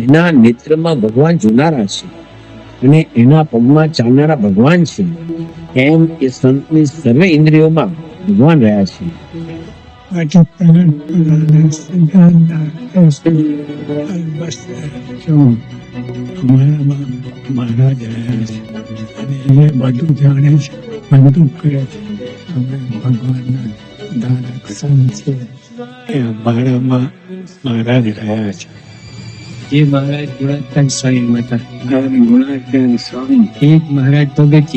એના નેત્રમાં ભગવાન જોનારા છે અને એના પગમાં ચાલનારા ભગવાન છે એમ એ સંતની સર્વે ઇન્દ્રિયોમાં ભગવાન રહ્યા છે બધું જાણે છે બધું કરે છે ભગવાનના ધારક સંત છે એ અમારામાં મહારાજ રહ્યા છે જે મહારાજ ગુણાત્તન સ્વામી માતા. ગુણાત્યાન સ્વામી. જ મહારાજ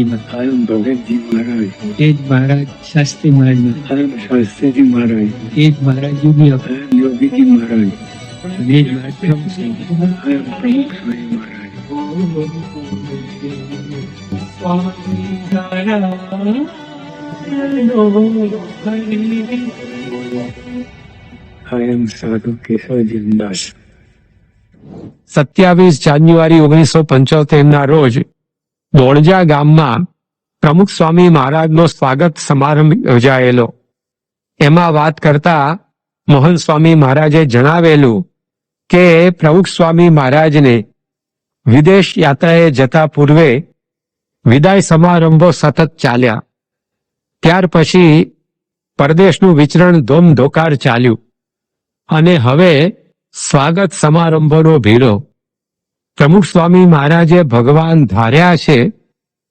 માતા. આનંદ ભગતજી મહારાજ. તે જ મહારાજ શાસ્ત્રી મહારાજ આનંદ શાસ્ત્રીજી મહારાજ. એ જ મહારાજ યોગી હતા યોગીજી મહારાજ. અને જ મહારાજ પ્રમુખ સ્વામી. મહારાજ. I am સાધુ કેશવજી દાસ. સત્યાવીસ જાન્યુઆરી ઓગણીસો પંચોતેર ના રોજ દોણજા ગામમાં પ્રમુખ સ્વામી મહારાજનો સ્વાગત સમારંભ યોજાયેલો. એમાં વાત કરતા મોહન સ્વામી મહારાજે જણાવેલું કે પ્રમુખ સ્વામી મહારાજને વિદેશ યાત્રાએ જતા પૂર્વે વિદાય સમારંભો સતત ચાલ્યા. ત્યાર પછી પરદેશનું વિચરણ ધોમધોકાર ચાલ્યું. અને હવે સ્વાગત સમારંભનો ભીડો પ્રમુખ સ્વામી મહારાજે ભગવાન ધાર્યા છે,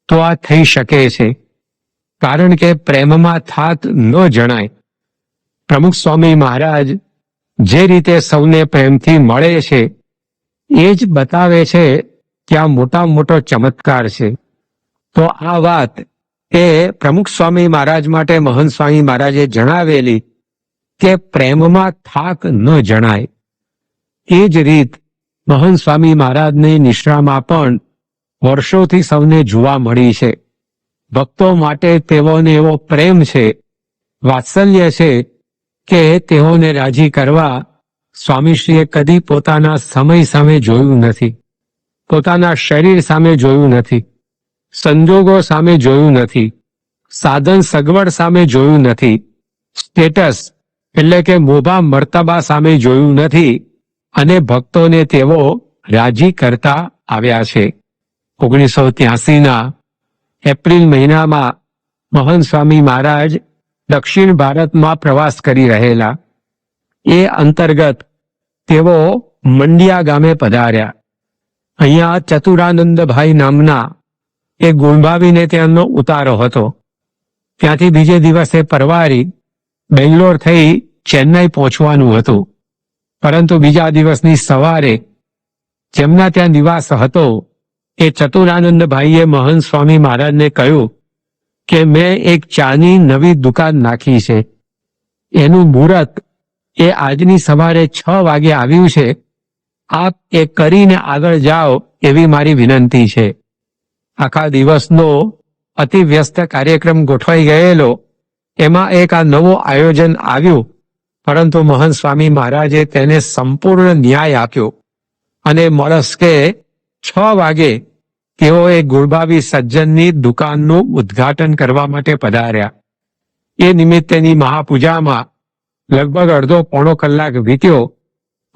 તો આ થઈ શકે છે. કારણ કે પ્રેમમાં થાત ન જણાય. પ્રમુખ સ્વામી મહારાજ જે રીતે સૌને પ્રેમથી મળે છે, એ જ બતાવે છે કે આ મોટા મોટો ચમત્કાર છે. તો આ વાત એ પ્રમુખ સ્વામી મહારાજ માટે મહંત સ્વામી મહારાજે જણાવેલી કે પ્રેમમાં થાક ન જણાય. એ જ રીત મહંત સ્વામી મહારાજની નિશ્રામાં પણ વર્ષોથી સૌને જોવા મળી છે. ભક્તો માટે તેઓને એવો પ્રેમ છે, વાત્સલ્ય છે કે તેઓને રાજી કરવા સ્વામીશ્રીએ કદી પોતાના સમય સામે જોયું નથી, પોતાના શરીર સામે જોયું નથી, સંજોગો સામે જોયું નથી, સાધન સગવડ સામે જોયું નથી, સ્ટેટસ એટલે કે મોભા, મર્તબા સામે જોયું નથી અને ભક્તોને તેઓ રાજી કરતા આવ્યા છે. ઓગણીસો ત્યાસીના એપ્રિલ મહિનામાં મહન સ્વામી મહારાજ દક્ષિણ ભારતમાં પ્રવાસ કરી રહેલા. એ અંતર્ગત તેઓ મંડિયા ગામે પધાર્યા. અહીંયા ચતુરાનંદભાઈ નામના એ ગુણભાવીને ત્યાંનો ઉતારો હતો. ત્યાંથી બીજે દિવસે પરવારી બેંગ્લોર થઈ ચેન્નાઈ પહોંચવાનું હતું. પરંતુ બીજા દિવસની સવારે જેમના ત્યાં નિવાસ હતો, એ ચતુરાનંદભાઈએ મહંત સ્વામી મહારાજને કહ્યું કે, મેં એક ચાની નવી દુકાન નાખી છે. એનું મુહૂર્ત એ આજની સવારે છ વાગે આવ્યું છે. આપ એ કરીને આગળ જાઓ એવી મારી વિનંતી છે. આખા દિવસનો અતિ વ્યસ્ત કાર્યક્રમ ગોઠવાઈ ગયેલો. એમાં એક આ નવો આયોજન આવ્યું. પરંતુ મહંત સ્વામી મહારાજે તેને સંપૂર્ણ ન્યાય આપ્યો અને મળસ્કે છ વાગે તેઓએ ગુણભાવી સજ્જનની દુકાનનું ઉદ્ઘાટન કરવા માટે પધાર્યા. એ નિમિત્તેની મહાપૂજામાં લગભગ અડધો પોણો કલાક વીત્યો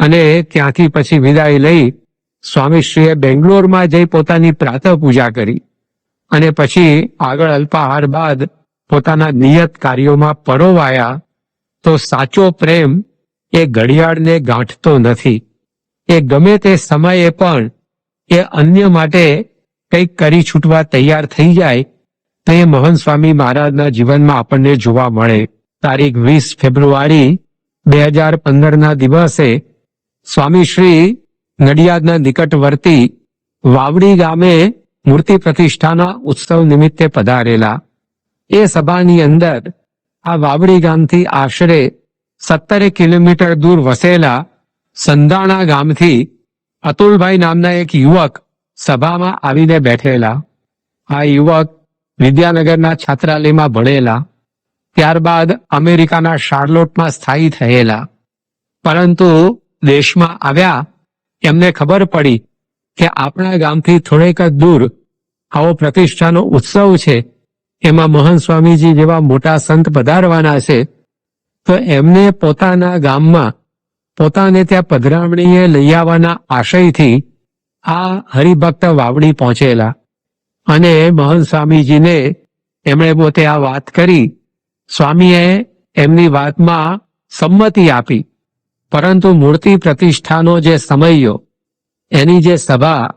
અને ત્યાંથી પછી વિદાય લઈ સ્વામીશ્રીએ બેંગ્લોરમાં જઈ પોતાની પ્રાતઃ પૂજા કરી અને પછી આગળ અલ્પાહાર બાદ પોતાના નિયત કાર્યોમાં પરોવાયા. તો સાચો પ્રેમ એ ઘડિયાળને ગાંઠતો નથી. એ ગમે તે સમયે પણ એ અન્ય માટે કંઈક કરી છૂટવા તૈયાર થઈ જાય, તો એ મોહન સ્વામી મહારાજના જીવનમાં આપણને જોવા મળે. તારીખ વીસ ફેબ્રુઆરી બે હજાર પંદરના દિવસે સ્વામીશ્રી નડિયાદના નિકટવર્તી વાવડી ગામે મૂર્તિ પ્રતિષ્ઠાના ઉત્સવ નિમિત્તે પધારેલા. એ સભાની અંદર આ વાવડી ગામથી આશરે સત્તરે કિલોમીટર દૂર વસેલા સંધાણા ગામથી અતુલભાઈ નામના એક યુવક સભામાં આવીને બેઠેલા. આ યુવક વિદ્યાનગરના છાત્રાલયમાં ભણેલા. ત્યારબાદ અમેરિકાના શાર્લોટમાં સ્થાયી થયેલા. પરંતુ દેશમાં આવ્યા, એમને ખબર પડી કે આપણા ગામથી થોડેક જ દૂર આવો પ્રતિષ્ઠાનો ઉત્સવ છે. એમાં મહંત સ્વામીજી જેવા મોટા સંત પધારવાના છે, તો એમને પોતાના ગામમાં, પોતાને ત્યાં પધરામણીએ લઈ આવવાના આશયથી આ હરિભક્ત વાવડી પહોંચેલા. અને મહંત સ્વામીજીને એમણે પોતે આ વાત કરી. સ્વામીએ એમની વાતમાં સંમતિ આપી. પરંતુ મૂર્તિ પ્રતિષ્ઠાનો જે સમયો એની જે સભા,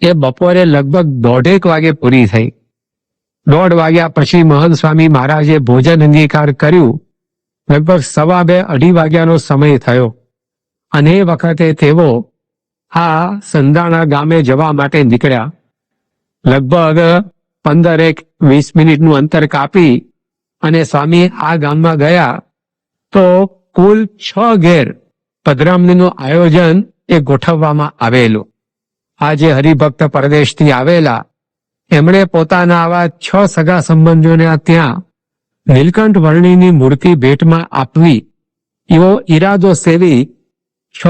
એ બપોરે લગભગ દોઢેક વાગે પૂરી થઈ. દોઢ વાગ્યા પછી મહંત સ્વામી મહારાજે ભોજન અંગીકાર કર્યું. લગભગ સવા બે અઢી વાગ્યાનો સમય થયો. અને એ વખતે તેઓ આ સંધાણા ગામે જવા માટે નીકળ્યા. લગભગ પંદર એક વીસ મિનિટનું અંતર કાપી અને સ્વામી આ ગામમાં ગયા તો કુલ છ ઘેર પધરામણીનું આયોજન એ ગોઠવવામાં આવેલું. આજે હરિભક્ત પરદેશથી આવેલા એમણે પોતાના આવા છ સગા સંબંધીઓને ત્યાં નીલકંઠ વર્ણિની મૂર્તિ ભેટમાં આપવી, એવો ઈરાદો સેવી છ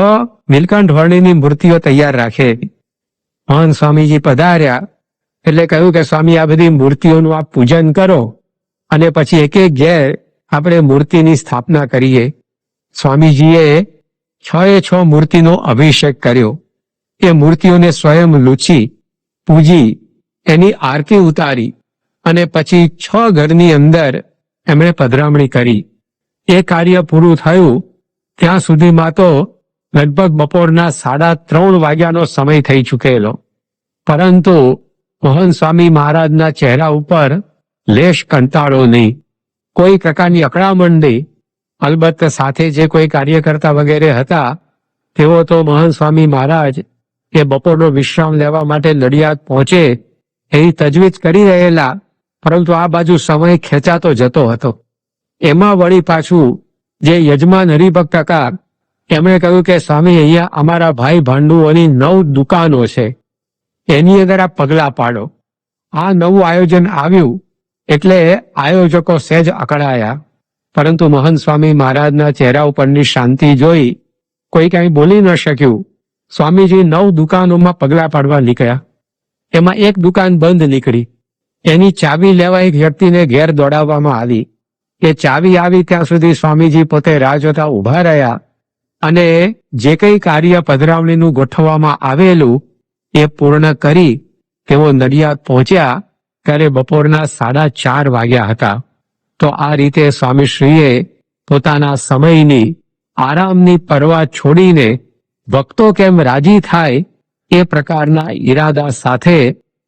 નીલકંઠ વર્ણિની મૂર્તિઓ તૈયાર રાખે. મહાન સ્વામીજી પધાર્યા એટલે કહ્યું કે, સ્વામી, આ બધી મૂર્તિઓનું આપ પૂજન કરો અને પછી એક એક ઘેર આપણે મૂર્તિની સ્થાપના કરીએ. સ્વામીજીએ છ એ છ મૂર્તિનો અભિષેક કર્યો. એ મૂર્તિઓને સ્વયં લૂછી, પૂજી એની આરતી ઉતારી અને પછી છ ઘરની અંદર એમણે પધરામણી કરી. એ કાર્ય પૂરું થયું, ત્યાં સુધીમાં તો લગભગ બપોરના સાડા ત્રણ વાગ્યાનો સમય થઈ ચૂકેલો. પરંતુ મોહન સ્વામી મહારાજના ચહેરા ઉપર લેશ કંટાળો નહીં. કોઈ પ્રકારની અકળામણ નહીં. અલબત્ત સાથે જે કોઈ કાર્યકર્તા વગેરે હતા, તેઓ તો મહાન સ્વામી મહારાજ એ બપોરનો વિશ્રામ લેવા માટે નડિયાદ પહોંચે એવી તજવીજ કરી રહેલા, પરંતુ આ બાજુ સમય ખેંચાતો જતો હતો. એમાં વળી પાછું જે યજમાન હરિભક્ત હતા એમણે કહ્યું કે, સ્વામી, અહીંયા અમારા ભાઈ ભાંડુઓની નવ દુકાનો છે. એની અંદર આ પગલા પાડો. આ નવું આયોજન આવ્યું એટલે આયોજકો સહેજ અકળાયા. પરંતુ મહંત સ્વામી મહારાજના ચહેરા ઉપરની શાંતિ જોઈ કોઈ કઈ બોલી ન શક્યું. સ્વામીજી નવ દુકાનોમાં પગલા પાડવા નીકળ્યા. એમાં એક દુકાન બંધ નીકળી. એની ચાવી લેવા એક વ્યક્તિને ઘેર દોડાવવામાં આવી. એ ચાવી આવી ત્યાં સુધી સ્વામીજી પોતે રાહ જોતા ઊભા રહ્યા અને જે કંઈ કાર્ય પધરાવણીનું ગોઠવવામાં આવેલું એ પૂર્ણ કરી તેઓ નડિયાદ પહોંચ્યા ત્યારે બપોરના સાડા ચાર વાગ્યા હતા. તો આ રીતે સ્વામીશ્રીએ પોતાના સમયની આરામની પરવા છોડીને ભક્તો કેમ રાજી થાય એ પ્રકારના ઈરાદા સાથે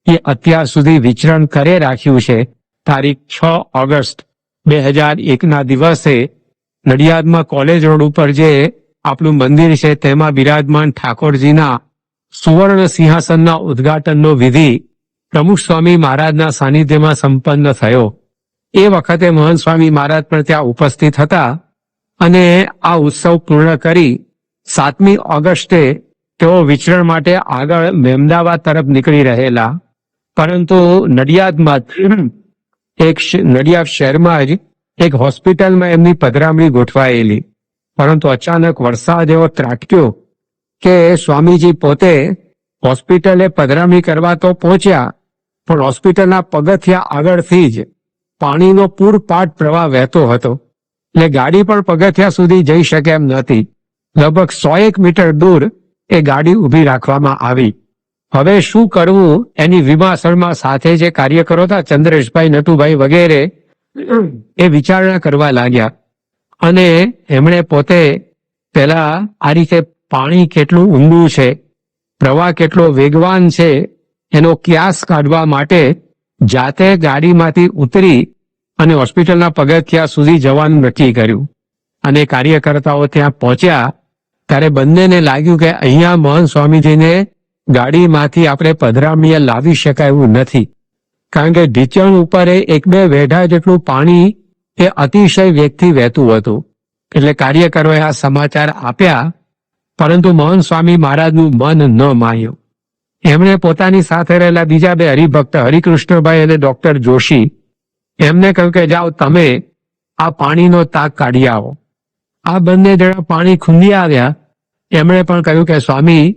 એ અત્યાર સુધી વિચરણ કરે રાખ્યું છે. તારીખ છ ઓગસ્ટ બે હજાર એકના દિવસે નડિયાદમાં કોલેજ રોડ ઉપર જે આપણું મંદિર છે તેમાં બિરાજમાન ઠાકોરજીના સુવર્ણ સિંહાસનના ઉદ્ઘાટનનો વિધિ પ્રમુખ સ્વામી મહારાજના સાનિધ્યમાં સંપન્ન થયો. એ વખતે મહંત સ્વામી મહારાજ પણ ત્યાં ઉપસ્થિત હતા અને આ ઉત્સવ પૂર્ણ કરી સાતમી ઓગસ્ટે તેઓ વિચરણ માટે આગળ મહેમદાવાદ તરફ નીકળી રહેલા. પરંતુ નડિયાદમાં એક નડિયાદ શહેરમાં જ એક હોસ્પિટલમાં એમની પધરામણી ગોઠવાયેલી. પરંતુ અચાનક વરસાદ એવો ત્રાટક્યો કે સ્વામીજી પોતે હોસ્પિટલે પધરામણી કરવા તો પહોંચ્યા, પણ હોસ્પિટલના પગથિયા આગળથી જ પાણીનો પૂરપાટ પ્રવાહ વહેતો હતો. એટલે ગાડી પણ પગથિયા સુધી જઈ શકે એમ નહોતી. લગભગ સો એક મીટર દૂર એ ગાડી ઊભી રાખવામાં આવી. હવે શું કરવું? એની વિમાસણમાં સાથે જે કાર્યકરો હતા, ચંદ્રેશભાઈ, નટુભાઈ વગેરે, એ વિચારણા કરવા લાગ્યા. અને એમણે પોતે પેલા આ રીતે પાણી કેટલું ઊંડું છે, પ્રવાહ કેટલો વેગવાન છે, એનો ક્યાસ કાઢવા માટે જાતે ગાડીમાંથી ઉતરી અને હોસ્પિટલના પગથિયા સુધી જવાનું નક્કી કર્યું. અને કાર્યકર્તાઓ ત્યાં પહોંચ્યા ત્યારે બંનેને લાગ્યું કે અહીંયા મોહન સ્વામીજીને ગાડીમાંથી આપણે પધરામીએ લાવી શકાય એવું નથી. કારણ કે ઢીચણ ઉપર એક બે વેઢા જેટલું પાણી એ અતિશય વેગથી વહેતું હતું. એટલે કાર્યકરોએ આ સમાચાર આપ્યા, પરંતુ મોહન સ્વામી મહારાજનું મન ન માન્યું. એમણે પોતાની સાથે રહેલા બીજા બે હરિભક્ત હરિકૃષ્ણભાઈ અને ડોક્ટર જોશી, એમને કહ્યું કે જાઓ તમે આ પાણીનો તાક કાઢી આવો. આ બંને જણા પાણી ખૂંદી આવ્યા. એમણે પણ કહ્યું કે, સ્વામી,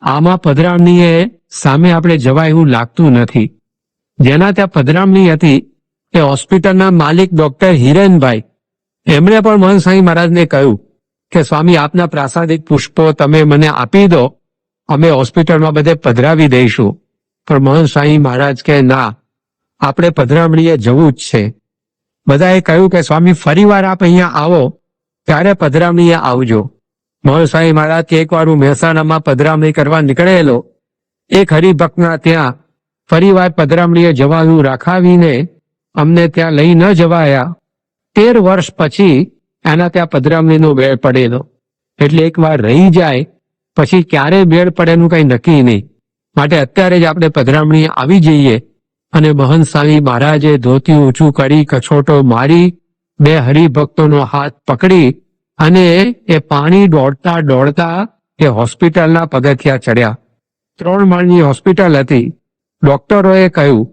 આમાં પધરામણીએ સામે આપણે જવાય એવું લાગતું નથી. જેના ત્યાં પધરામણી હતી એ હોસ્પિટલના માલિક ડોક્ટર હિરેનભાઈ. એમણે પણ મહંત મહારાજને કહ્યું કે, સ્વામી, આપના પ્રાસાદિક પુષ્પો તમે મને આપી દો. અમે હોસ્પિટલમાં બધે પધરાવી દઈશું. પણ મહંત સાંઈ મહારાજ કે, ના, આપણે પધરામણીએ જવું જ છે. બધાએ કહ્યું કે, સ્વામી, ફરીવાર આપ અહીંયા આવો. ત્યારે પધરામણીએ આવજો. મહસાઈ મહારાજ એકવાર હું મહેસાણામાં પધરામણી કરવા નીકળેલો. એક હરિભક્તના ત્યાં ફરીવાર પધરામણીએ જવાનું રાખાવીને અમને ત્યાં લઈ ન જવાયા. તેર વર્ષ પછી એના ત્યાં પધરામણીનો વેળ પડેલો. એટલે એકવાર રહી જાય, પછી ક્યારે વેળ પડે એનું કઈ નક્કી નહીં. માટે અત્યારે જ આપણે પધરામણી આવી જઈએ અને મહંત સ્વામી મહારાજે ધોતી ઊંચું કરી, કછોટો મારી બે હરિભક્તોનો હાથ પકડી અને એ પાણી દોડતા દોડતા એ હોસ્પિટલના પગથિયા ચડ્યા. ત્રણ માળની હોસ્પિટલ હતી. ડોક્ટરોએ કહ્યું,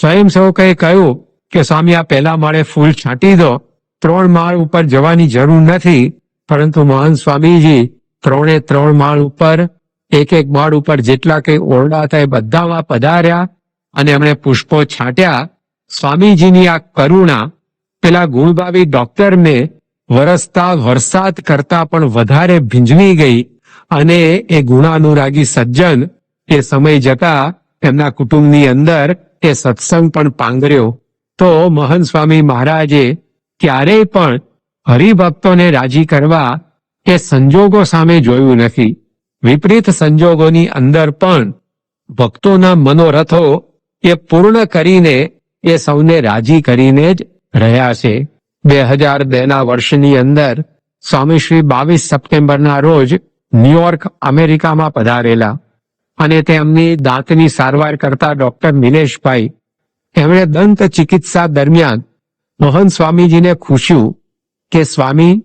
સ્વયંસેવકોએ કહ્યું કે, સ્વામી, આ પહેલા માળે ફૂલ છાંટી દો. ત્રણ માળ ઉપર જવાની જરૂર નથી, પરંતુ મહાન સ્વામીજી, ત્રણે ત્રણ માળ ઉપર એક એક માળ ઉપર જેટલા કઈ ઓરડા હતા એ બધામાં પધાર્યા અને એમણે પુષ્પો છાંટ્યા. સ્વામીજીની આ કરુણા પેલા ગુણભાવી ડોક્ટરને વરસતા વરસાદ કરતા પણ વધારે ભીંજવી ગઈ અને એ ગુણાનુરાગી સજ્જન એ સમય જતા એમના કુટુંબની અંદર એ સત્સંગ પણ પાંગર્યો. તો મહન સ્વામી મહારાજે ક્યારેય પણ હરિભક્તોને રાજી કરવા એ સંજોગો સામે જોયું નથી. વિપરીત સંજોગોની અંદર પણ ભક્તોના મનોરથો એ પૂર્ણ કરીને એ સૌને રાજી કરીને જ રહ્યા છે. બે હજાર બે ના વર્ષની અંદર સ્વામી શ્રી બાવીસ સપ્ટેમ્બરના રોજ ન્યુયોર્ક અમેરિકામાં પધારેલા અને તેમની દાંતની સારવાર કરતા ડોક્ટર નિલેશભાઈ એમણે દંત ચિકિત્સા દરમિયાન મોહન સ્વામીજીને ખુશ્યું કે, સ્વામી,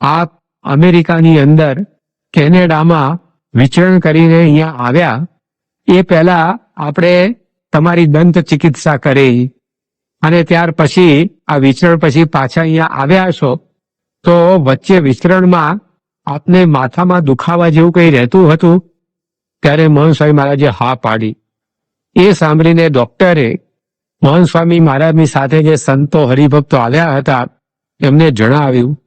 આપ અમેરિકાની અંદર કેનેડામાં વિચરણ કરીને અહીંયા આવ્યા? એ પહેલા આપણે તમારી દંત ચિકિત્સા કરી અને ત્યાર પછી, આ વિચરણ પછી પાછા અહીંયા આવ્યા છો તો વચ્ચે વિચરણમાં આપને માથામાં દુખાવા જેવું કઈ રહેતું હતું? ત્યારે મોહન સ્વામી મહારાજે હા પાડી. એ સાંભળીને ડોક્ટરે મોહન સ્વામી મહારાજની સાથે જે સંતો હરિભક્તો આવ્યા હતા, એમને જણાવ્યું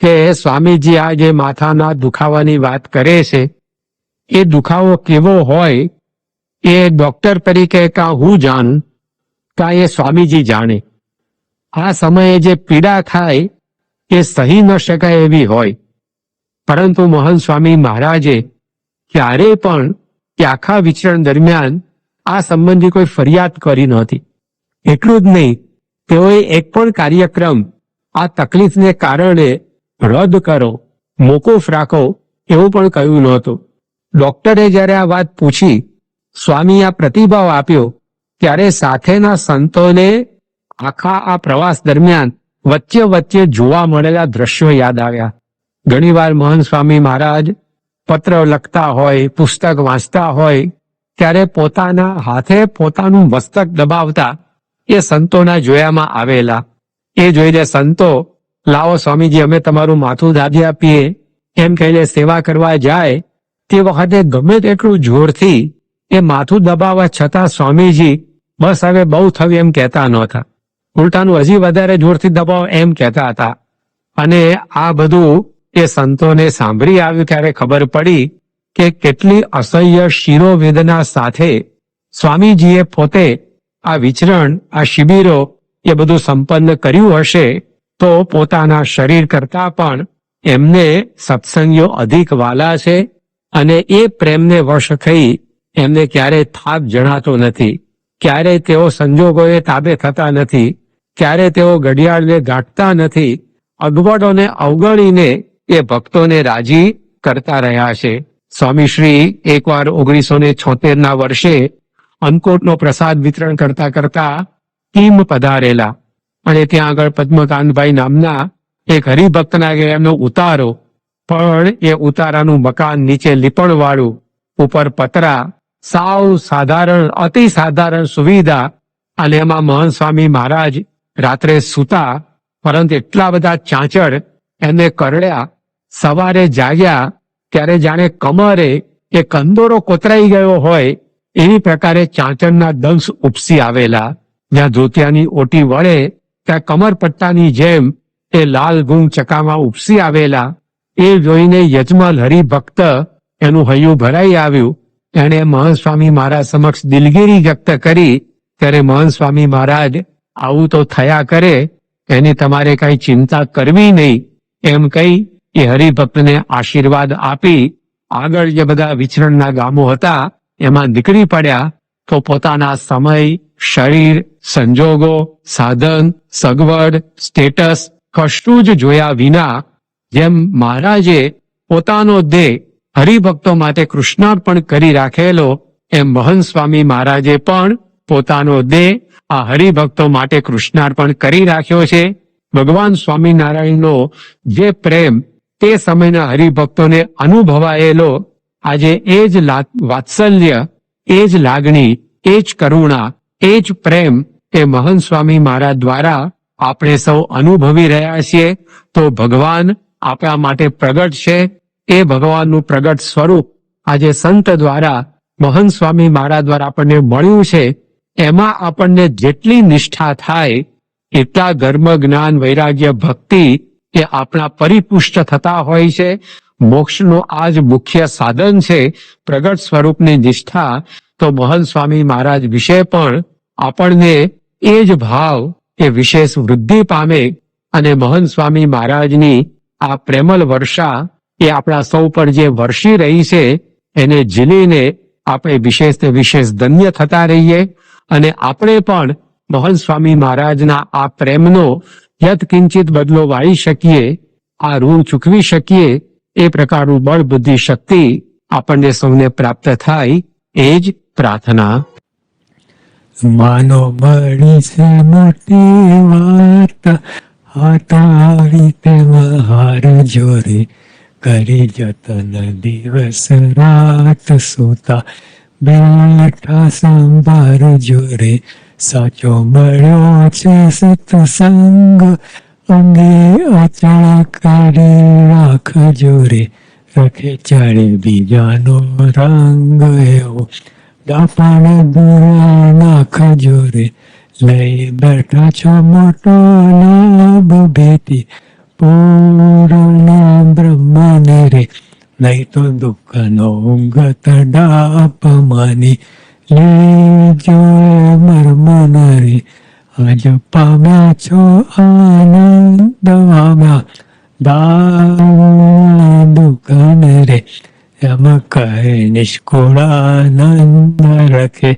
કે સ્વામીજી આ જે માથાના દુખાવાની વાત કરે છે, એ દુખાવો કેવો હોય એ ડોક્ટર તરીકે કા હું જાણું? કા એ સ્વામીજી જાણે. આ સમયે જે પીડા થાય, એ સહી ન શકાય એવી હોય. પરંતુ મોહન સ્વામી મહારાજે ક્યારેય પણ કે આખા વિચરણ દરમિયાન આ સંબંધી કોઈ ફરિયાદ કરી નહોતી. એટલું જ નહીં, તેઓએ એક પણ કાર્યક્રમ આ તકલીફને કારણે રદ કરો, મોકૂફ રાખો એવું પણ કહ્યું નહોતું. ડોક્ટરે જ્યારે આ વાત પૂછી સ્વામી આ પ્રતિભાવ આપ્યો ત્યારે સાથેના સંતોને આખા આ પ્રવાસ દરમિયાન વચ્ચે વચ્ચે જોવા મળેલા દ્રશ્યો યાદ આવ્યા. ઘણીવાર મહંત સ્વામી મહારાજ પત્ર લખતા હોય, પુસ્તક વાંચતા હોય, ત્યારે પોતાના હાથે પોતાનું મસ્તક દબાવતા એ સંતોના જોયામાં આવેલા. એ જોઈને સંતો, લાવો સ્વામીજી, અમે તમારું માથું દાદી આપીએ, એમ કહીને સેવા કરવા જાય, તે વખતે ગમે તેટલું જોરથી એ માથું દબાવવા છતાં સ્વામીજી બસ હવે બહુ થયું એમ કહેતા નહોતા. ઉલટાનું હજી વધારે જોરથી દબાવો એમ કહેતા હતા. અને આ બધું એ સંતોને સાંભળી આવ્યું ત્યારે ખબર પડી કે કેટલી અસહ્ય શિરોવેદના સાથે સ્વામીજીએ પોતે આ વિચરણ, આ શિબિરો એ બધું સંપન્ન કર્યું હશે તો પોતાના શરીર કરતા પણ એમને સત્સંગીઓ અધિક વાલા છે અને એ પ્રેમને વશ થઈ એમને ક્યારે થાક જણાતો નથી. ક્યારે તેઓ સંજોગોએ તાબે થતા નથી, ક્યારે તેઓ ઘડિયાળને ગાંઠતા નથી, અગવડોને અવગણીને એ ભક્તોને રાજી કરતા રહ્યા છે. સ્વામી શ્રી એકવાર ઓગણીસો ને છોતેર વર્ષે અન્નકોટનો પ્રસાદ વિતરણ કરતા કરતા ટીમ પધારેલા અને ત્યાં આગળ પદ્મકાંતભાઈ નામના એક હરિભક્તના એમનો ઉતારો, પણ એ ઉતારાનું મકાન નીચે લીપણ વાળું ઉપર પતરા સાવ સાધારણ, અતિ સાધારણ સુવિધા અને એમાં મહંત સ્વામી મહારાજ રાત્રે સૂતા, પરંતુ એટલા બધા ચાંચડ એમને કરડ્યા. સવારે જાગ્યા, ત્યારે જાણે કમરે એ કંદોરો કોતરાઈ ગયો હોય, એવી પ્રકારે ચાંચડના દંશ ઉપસી આવેલા. જ્યાં ધોતિયાની ઓટી વળે, ત્યાં કમર પટ્ટાની જેમ એ લાલ ગુમ ચકામાં ઉપસી આવેલા. એ જોઈને યજમાલ હરિભક્ત એનું હૈયું ભરાઈ આવ્યું. એણે મહંત સ્વામી મહારાજ સમક્ષ દિલગીરી વ્યક્ત કરી, ત્યારે મહંત સ્વામી મહારાજ આવું તો થયા કરે, એની તમારે કઈ ચિંતા કરવી નહીં. એમ કહી એ હરિભક્તને આશીર્વાદ આપી, આગળ જે બધા વિચરણના ગામો હતા, એમાં નીકળી પડ્યા, તો પોતાના સમય, શરીર, સંજોગો, સાધન, સગવડ, સ્ટેટસ કશું જ જોયા વિના, જેમ મહારાજે પોતાનો દેહ હરિભક્તો માટે કૃષ્ણાર્પણ કરી રાખેલો એમ મહન સ્વામી મહારાજે પણ પોતાનો દેહ આ હરિભક્તો માટે કૃષ્ણાર્પણ કરી રાખ્યો છે. ભગવાન સ્વામિનારાયણનો જે પ્રેમ તે સમયના હરિભક્તોને અનુભવાયેલો, આજે એ જ વાત્સલ્ય, એ જ લાગણી, એ જ કરુણા, એ જ પ્રેમ એ મહન સ્વામી મહારાજ દ્વારા આપણે સૌ અનુભવી રહ્યા છીએ. તો ભગવાન આપણા માટે પ્રગટ છે. એ ભગવાનનું પ્રગટ સ્વરૂપ આજે સંત દ્વારા મહંત સ્વામી મહારાજ દ્વારા આપણને મળ્યું છે. એમાં આપણને જેટલી નિષ્ઠા થાય, એટલા ધર્મ, જ્ઞાન, વૈરાગ્ય, ભક્તિ એ આપણા પરિપુષ્ટ થતા હોય છે. મોક્ષનું આ જ મુખ્ય સાધન છે પ્રગટ સ્વરૂપની નિષ્ઠા. તો મહંત સ્વામી મહારાજ વિશે પણ આપણને એ જ ભાવ એ વિશેષ વૃદ્ધિ પામે અને મહંત સ્વામી મહારાજની આ પ્રેમલ વર્ષા એ આપણા સૌ પર જે વર્ષી રહી છે, એને ઝીલીને આપણે વિશેષ ને વિશેષ ધન્ય થતા રહીએ. અને આપણે પણ મહંત સ્વામી મહારાજના આ પ્રેમનો યત કિંચિત બદલો વાળી શકીએ, આ ઋણ ચૂકવી શકીએ, એ પ્રકારનું બળ, બુદ્ધિ, શક્તિ આપણને સૌને પ્રાપ્ત થાય, એ જ પ્રાર્થના. માનો મળી છે મોટી વાત હાટાવી તેમાં મહાર જોરે કરી જતન દિવસ રાત સુતા બેઠા સંભાર જોરે સાચો મળ્યો છે સત્સંગ અંગે અચળ કરી રાખ જોરે રખે ચાળે બીજાનો રંગ એવો દાફાણ દુરા નાખ જોરે લઈ બેઠા છો મોટો લાભ ભેટી પૂર્ણ બ્રહ્મને રે નહીં તો દુઃખનો ઊંઘત ડાપ માની લેજો મર્મન રે આજ પામ્યા છો આનંદ પામ્યા દાવા દુકાન રે એમ કહે નિષ્કુળાનંદ રખે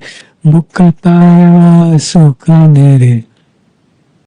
મુક્તા સુખન રે